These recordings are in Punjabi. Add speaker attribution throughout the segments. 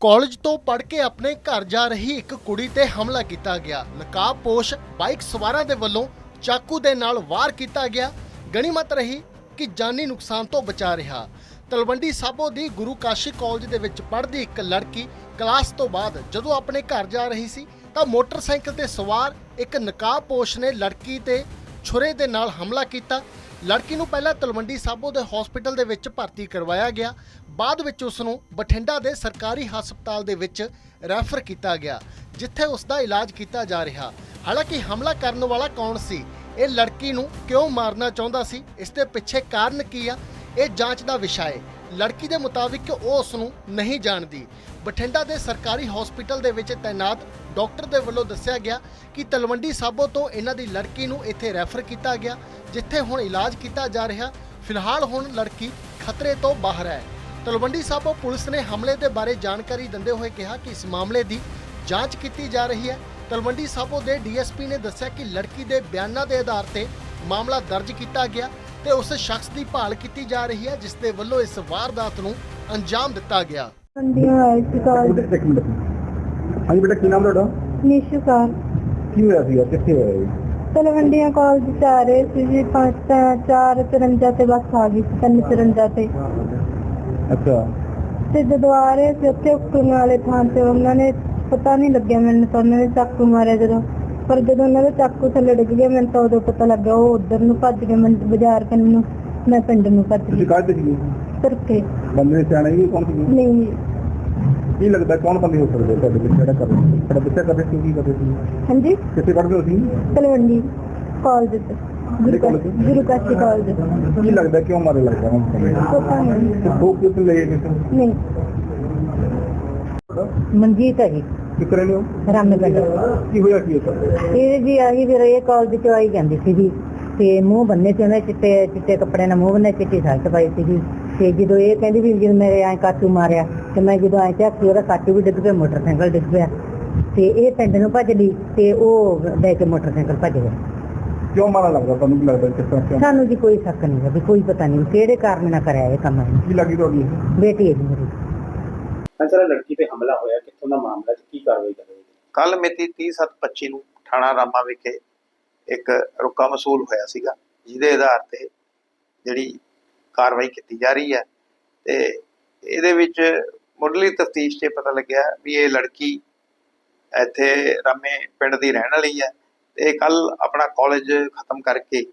Speaker 1: ਕਾਲਜ ਤੋਂ ਪੜ੍ਹ ਕੇ ਆਪਣੇ ਘਰ ਜਾ ਰਹੀ ਇੱਕ ਕੁੜੀ ਤੇ ਹਮਲਾ ਕੀਤਾ ਗਿਆ। ਨਕਾਬਪੋਸ਼ ਬਾਈਕ ਸਵਾਰਾਂ ਦੇ ਵੱਲੋਂ ਚਾਕੂ ਦੇ ਨਾਲ ਵਾਰ ਕੀਤਾ ਗਿਆ। ਗਣੀਮਤ ਰਹੀ ਕਿ ਜਾਨੀ ਨੁਕਸਾਨ ਤੋਂ ਬਚਾ ਰਿਹਾ। ਤਲਵੰਡੀ ਸਾਬੋ ਦੀ ਗੁਰੂ ਕਾਸ਼ੀ ਕਾਲਜ ਦੇ ਵਿੱਚ ਪੜ੍ਹਦੀ ਇੱਕ ਲੜਕੀ ਕਲਾਸ ਤੋਂ ਬਾਅਦ ਜਦੋਂ ਆਪਣੇ ਘਰ ਜਾ ਰਹੀ ਸੀ ਤਾਂ ਮੋਟਰਸਾਈਕਲ ਤੇ ਸਵਾਰ ਇੱਕ ਨਕਾਬਪੋਸ਼ ਨੇ ਲੜਕੀ ਤੇ ਛੁਰੇ ਦੇ ਨਾਲ ਹਮਲਾ ਕੀਤਾ। ਲੜਕੀ ਨੂੰ ਪਹਿਲਾਂ ਤਲਵੰਡੀ ਸਾਬੋ ਦੇ ਹਸਪੀਟਲ ਦੇ ਵਿੱਚ ਭਰਤੀ ਕਰਵਾਇਆ ਗਿਆ। ਬਾਅਦ ਵਿੱਚ ਉਸ ਨੂੰ ਬਠਿੰਡਾ ਦੇ ਸਰਕਾਰੀ ਹਸਪਤਾਲ ਦੇ ਵਿੱਚ ਰੈਫਰ ਕੀਤਾ ਗਿਆ, ਜਿੱਥੇ ਉਸ ਦਾ ਇਲਾਜ ਕੀਤਾ ਜਾ ਰਿਹਾ। ਹਾਲਾਂਕਿ ਹਮਲਾ ਕਰਨ ਵਾਲਾ ਕੌਣ ਸੀ? ਇਹ ਲੜਕੀ ਨੂੰ ਕਿਉਂ ਮਾਰਨਾ ਚਾਹੁੰਦਾ ਸੀ? ਇਸ ਦੇ ਪਿੱਛੇ ਕਾਰਨ ਕੀ ਆ? ਇਹ ਜਾਂਚ ਦਾ ਵਿਸ਼ਾ ਹੈ। ਲੜਕੀ ਦੇ ਮੁਤਾਬਿਕ ਉਹ ਉਸ ਨੂੰ ਨਹੀਂ ਜਾਣਦੀ। ਬਠਿੰਡਾ ਦੇ ਸਰਕਾਰੀ ਹਸਪੀਟਲ ਦੇ ਵਿੱਚ ਤਾਇਨਾਤ ਡਾਕਟਰ ਦੇ ਵੱਲੋਂ ਦੱਸਿਆ ਗਿਆ ਕਿ ਤਲਵੰਡੀ ਸਾਬੋ ਤੋਂ ਇਹਨਾਂ ਦੀ ਲੜਕੀ ਨੂੰ ਇੱਥੇ ਰੈਫਰ ਕੀਤਾ ਗਿਆ, ਜਿੱਥੇ ਹੁਣ ਇਲਾਜ ਕੀਤਾ ਜਾ ਰਿਹਾ। ਫਿਲਹਾਲ ਹੁਣ ਲੜਕੀ ਖਤਰੇ ਤੋਂ ਬਾਹਰ ਹੈ। ਤਲਵੰਡੀ ਸਾਬੋ ਪੁਲਿਸ ਨੇ ਹਮਲੇ ਦੇ ਬਾਰੇ ਜਾਣਕਾਰੀ ਦਿੰਦੇ ਹੋਏ ਕਿਹਾ ਕਿ ਇਸ ਮਾਮਲੇ ਦੀ ਜਾਂਚ ਕੀਤੀ ਜਾ ਰਹੀ ਹੈ। ਤਲਵੰਡੀ ਸਾਬੋ ਦੇ ਡੀਐਸਪੀ ਨੇ ਦੱਸਿਆ ਕਿ ਲੜਕੀ ਦੇ ਬਿਆਨਾਂ ਦੇ ਆਧਾਰ ਤੇ ਮਾਮਲਾ ਦਰਜ ਕੀਤਾ ਗਿਆ ਤੇ ਉਸ ਸ਼ਖਸ ਦੀ ਭਾਲ ਕੀਤੀ ਜਾ ਰਹੀ ਹੈ, ਜਿਸ ਦੇ ਵੱਲੋਂ ਇਸ ਵਾਰਦਾਤ ਨੂੰ ਅੰਜਾਮ ਦਿੱਤਾ ਗਿਆ।
Speaker 2: ਮੰਡੀਆਂ ਆਏ ਸੀ ਕਾਲਜ
Speaker 3: ਬੇਟਾ ਇੱਕ ਮਿੰਟ। ਹਾਂਜੀ ਬੇਟਾ ਕੀ ਨਾਮ ਤੁਹਾਡਾ?
Speaker 2: ਨਿਸ਼ੂ ਕਾਰ।
Speaker 3: ਕੀ ਹੋਇਆ ਸੀਗਾ? ਕਿੱਥੇ ਹੋਇਆ ਇਹ?
Speaker 2: ਤਲਵੰਡੀਆਂ ਕਾਲਜ ਚ ਆ ਰਹੇ ਸੀ ਜੀ ਪੰਜ ਤਾਂ ਚਾਰ ਚਰੰਜਾ ਤੇ ਬੱਸ ਆ ਗਈ ਸੀ ਤਿੰਨ ਚਰੰਜਾ ਤੇ।
Speaker 3: ਅੱਛਾ।
Speaker 2: ਤੇ ਜਦੋਂ ਆ ਰਹੇ ਸੀ ਉੱਥੇ ਉੱਕਣ ਵਾਲੇ ਥਾਂ ਤੇ ਉਹਨਾਂ ਨੇ ਪਤਾ ਨਹੀਂ ਲੱਗਿਆ ਮੈਨੂੰ ਤਾਂ ਉਹਨਾਂ ਨੇ ਚਾਕੂ ਮਾਰਿਆ ਜਦੋਂ। ਪਰ ਜਦੋਂ ਉਹਨਾਂ ਦੇ ਚਾਕੂ ਥੱਲੇ ਡਿੱਗ ਗਿਆ ਮੈਨੂੰ ਤਾਂ ਉਦੋਂ ਪਤਾ ਲੱਗਾ ਉਹ ਉਧਰ ਨੂੰ ਭੱਜ ਗਏ ਮੈਂ ਬਾਜ਼ਾਰ ਕੰਨ ਨੂੰ ਮੈਂ ਪਿੰਡ ਨੂੰ ਭੱਜ
Speaker 3: ਤੁਸੀਂ
Speaker 2: ਗਈ
Speaker 3: ਕਾਹਦੇ ਸੀਗੇ?
Speaker 2: ਕੇ
Speaker 3: ਬੰਦੇ ਸਿਆਣੇ ਹੀ ਕੌਣ ਸੀਗੇ?
Speaker 2: ਨਹੀਂ।
Speaker 3: ਕੀ ਲੱਗਦਾ ਕੌਣ ਬੰਦੇ ਹੋ ਸਕਦੇ ਤੁਹਾਡੇ ਵਿੱਚ ਜਿਹੜਾ ਕਰ ਰਹੇ ਸੀ? ਤੁਹਾਡਾ ਬੱਚਾ ਕਰਦੇ ਸੀ ਕੀ ਕਰਦੇ ਸੀ?
Speaker 2: ਹਾਂਜੀ।
Speaker 3: ਕਿੱਥੇ ਪੜ੍ਹਦੇ ਹੋ ਸੀ
Speaker 2: ਤਲਵੰਡੀ ਕਾਲਜ ਚ ਗੁਰੂ ਕਾ-
Speaker 3: ਕਾਲਜ?
Speaker 2: ਗੁਰੂ ਕਾਸ਼ੀ ਕਾਲਜ
Speaker 3: ਕੀ ਲੱਗਦਾ ਕਿਉਂ ਮਾਰੇ ਲੱਗਦਾ ਹੁਣ
Speaker 2: ਪਤਾ ਨਹੀਂ।
Speaker 3: ਉਹ ਕਿਸ ਲਈ
Speaker 2: ਮਨਜੀਤ ਹੈ ਜੀ।
Speaker 3: ਕਿਸ ਰਹੇ ਹੋ?
Speaker 2: ਰਾਮੇ ਪਿੰਡ
Speaker 3: ਕੀ ਹੋਇਆ ਕੀ
Speaker 2: ਇਹ ਜੀ ਆਹੀ ਫਿਰ ਇਹ ਕਾਲਜ ਚ ਆਈ ਜਾਂਦੀ ਸੀਗੀ ਤੇ ਮੂੰਹ ਬੰਨੇ ਤੇ ਉਹਨੇ ਚਿੱਟੇ ਚਿੱਟੇ ਕੱਪੜੇ ਨਾਲ ਮੂੰਹ ਬੰਨੇ ਚਿੱਟੀ ਸ਼ਰਟ ਪਾਈ ਸੀਗੀ ਤੇ ਜਦੋਂ ਇਹ ਕਹਿੰਦੀ ਵੀ ਜਦੋਂ ਮੇਰੇ ਐਂ ਕਾਟੂ ਮਾਰਿਆ ਤੇ ਮੈਂ ਜਦੋਂ ਐਂ ਝਾਕੀ ਉਹਦਾ ਕਾਟੂ ਵੀ ਡਿੱਗ ਪਿਆ ਮੋਟਰਸਾਈਕਲ ਡਿੱਗ ਪਿਆ। ਤੇ ਇਹ ਪਿੰਡ ਨੂੰ ਭੱਜ ਲਈ ਤੇ ਉਹ ਲੈ ਕੇ ਮੋਟਰਸਾਈਕਲ ਭੱਜ ਗਿਆ।
Speaker 3: ਕਿਉਂ ਮਾਰਾ ਲੱਗਦਾ? ਤੁਹਾਨੂੰ ਕੀ ਲੱਗਦਾ ਕਿਸ ਤਰ੍ਹਾਂ ਕਿਉਂ?
Speaker 2: ਸਾਨੂੰ ਜੀ ਕੋਈ ਸ਼ੱਕ ਨਹੀਂ ਹੈ ਵੀ ਕੋਈ ਪਤਾ ਨਹੀਂ ਕਿਹੜੇ ਕਾਰਨ ਨਾਲ ਕਰਿਆ ਇਹ ਕੰਮ ਇਹਨੇ।
Speaker 3: ਕੀ ਲੱਗੀ ਤੁਹਾਡੀ?
Speaker 2: ਬੇਟੀ ਹੈ ਜੀ ਮੇਰੀ।
Speaker 4: ਸਰ ਲੜਕੀ ਤੇ ਹਮਲਾ ਹੋਇਆ ਕਿੱਥੋਂ ਦਾ ਮਾਮਲਾ ਤੇ ਕੀ ਕਾਰਵਾਈ ਕਰੋਗੇ
Speaker 5: ਕੱਲ ਮਿਤੀ 30/7/25 ਨੂੰ ਥਾਣਾ ਰਾਮਾ ਵਿਖੇ ਇੱਕ ਰੁਕਾ ਮਸੂਲ ਹੋਇਆ ਸੀਗਾ ਜਿਹਦੇ ਆਧਾਰ ਤੇ ਜਿਹੜੀ ਕਾਰਵਾਈ ਕੀਤੀ ਜਾ ਰਹੀ ਹੈ ਤੇ ਇਹਦੇ ਵਿੱਚ ਮੁੱਢਲੀ ਤਫਤੀਸ਼ 'ਚ ਪਤਾ ਲੱਗਿਆ ਵੀ ਇਹ ਲੜਕੀ ਇੱਥੇ ਰਾਮੇ ਪਿੰਡ ਦੀ ਰਹਿਣ ਵਾਲੀ ਹੈ ਤੇ ਕੱਲ ਆਪਣਾ ਕਾਲਜ ਖਤਮ ਕਰਕੇ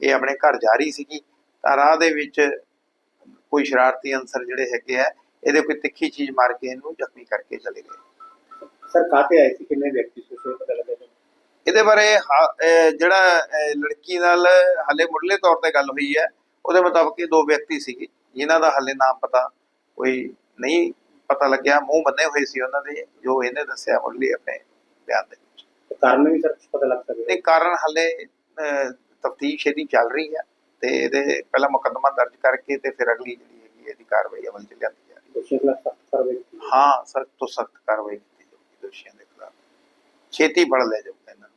Speaker 5: ਇਹ ਆਪਣੇ ਘਰ ਜਾ ਰਹੀ ਸੀਗੀ ਤਾਂ ਰਾਹ ਦੇ ਵਿੱਚ ਕੋਈ ਸ਼ਰਾਰਤੀ ਅੰਸਰ ਜਿਹੜੇ ਹੈਗੇ ਆ ਇਹਦੇ ਕੋਈ ਤਿੱਖੀ ਚੀਜ਼ ਮਾਰ ਕੇ ਇਹਨੂੰ ਜ਼ਖਮੀ ਕਰਕੇ ਚਲੇ ਗਏ।
Speaker 4: ਸਰ ਕਾਤੇ ਆਏ ਸੀ? ਕਿੰਨੇ ਵਿਅਕਤੀ ਸੀ? ਉਸੇ ਪਤਾ ਲੱਗਾ ਜੀ?
Speaker 5: ਇਹਦੇ ਬਾਰੇ ਜਿਹੜਾ ਲੜਕੀ ਨਾਲ ਹਾਲੇ ਮੁੱਢਲੇ ਤੌਰ ਤੇ ਗੱਲ ਹੋਈ ਹੈ ਉਹਦੇ ਮੁਤਾਬਕ ਇਹ ਦੋ ਵਿਅਕਤੀ ਸੀਗੇ ਜਿਨ੍ਹਾਂ ਦਾ ਹਾਲੇ ਨਾਮ ਪਤਾ ਕੋਈ ਨਹੀਂ ਪਤਾ ਲੱਗਿਆ ਮੂੰਹ ਬੰਨੇ ਹੋਏ ਸੀ ਉਹਨਾਂ ਦੇ ਜੋ ਇਹਨੇ ਦੱਸਿਆ ਮੁੱਢਲੀ ਆਪਣੇ ਬਿਆਨ ਦੇ ਵਿੱਚ।
Speaker 4: ਕਾਰਨ ਵੀ ਸਰ ਪਤਾ ਲੱਗ ਸਕਦਾ
Speaker 5: ਇਹ ਕਾਰਨ ਹਾਲੇ ਤਫਤੀਸ਼ ਇਹਦੀ ਚੱਲ ਰਹੀ ਹੈ ਤੇ ਇਹਦੇ ਪਹਿਲਾਂ ਮੁਕੱਦਮਾ ਦਰਜ ਕਰਕੇ ਤੇ ਫਿਰ ਅਗਲੀ ਜਿਹੜੀ ਹੈਗੀ ਇਹਦੀ ਕਾਰਵਾਈ ਅਮਲ ਚ ਲਿਆਂਦੀ ਜਾ ਰਹੀ
Speaker 4: ਦੋਸ਼ੀ ਖਿਲਾਫ ਸਖਤ ਕਾਰਵਾਈ ਕੀਤੀ
Speaker 5: ਹੈ ਹਾਂ ਸਖਤ ਤੋਂ ਸਖਤ ਕਾਰਵਾਈ ਕੀਤੀ ਜਾਊਗੀ ਦੋਸ਼ੀਆਂ ਦੇ ਖਿਲਾਫ। ਛੇਤੀ ਫੜ ਲਿਆ ਜਾਊਗਾ ਇਹਨਾਂ